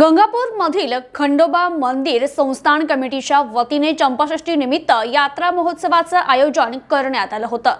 गंगापूर मधील खंडोबा मंदिर संस्थान कमिटीच्या वतीने चंपाषष्टी निमित्त यात्रा महोत्सवाचं आयोजन करण्यात आलं होतं.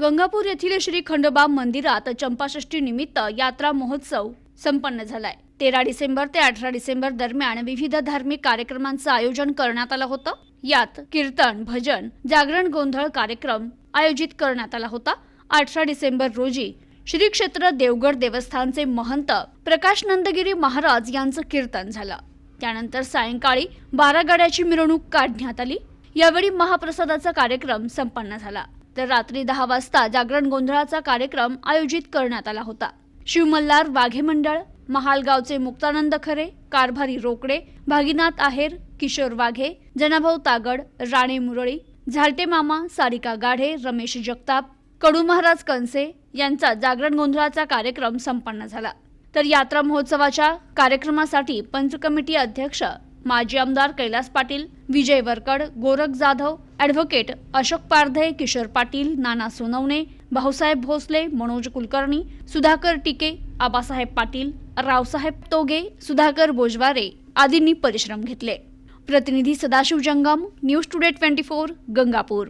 गंगापूर येथील श्री खंडोबा मंदिरात चंपाषष्टी निमित्त यात्रा महोत्सव संपन्न झालाय. तेरा डिसेंबर ते अठरा डिसेंबर दरम्यान विविध धार्मिक कार्यक्रमांचं आयोजन करण्यात आलं होतं. यात कीर्तन भजन जागरण गोंधळ कार्यक्रम आयोजित करण्यात आला होता. अठरा डिसेंबर रोजी श्री क्षेत्र देवगड देवस्थानचे महंत प्रकाश नंदगिरी महाराज यांचं कीर्तन झालं. त्यानंतर सायंकाळी बारा गाड्याची मिरवणूक काढण्यात आली. यावेळी महाप्रसादाचा कार्यक्रम संपन्न झाला. तर रात्री दहा वाजता जागरण गोंधळाचा कार्यक्रम आयोजित करण्यात आला होता. शिवमल्हार वाघे मंडळ महालगावचे मुक्तानंद खरे कारभारी रोकडे भागीनाथ आहेर किशोर वाघे जनाभाऊ तागड राणे मुरळी झालटे मामा सारिका गाढे रमेश जगताप कडू महाराज कंसे यांचा जागरण गोंधळाचा कार्यक्रम संपन्न झाला. तर यात्रा महोत्सवाच्या कार्यक्रमासाठी पंच कमिटी अध्यक्ष माजी आमदार कैलास पाटील विजय वरकड गोरख जाधव ॲडव्होकेट अशोक पारधे किशोर पाटील नाना सोनवणे भाऊसाहेब भोसले मनोज कुलकर्णी सुधाकर टिके आबासाहेब पाटील रावसाहेब तोगे सुधाकर बोजवारे आदींनी परिश्रम घेतले. प्रतिनिधी Sadashiv Jangam news today twenty four Gangapur.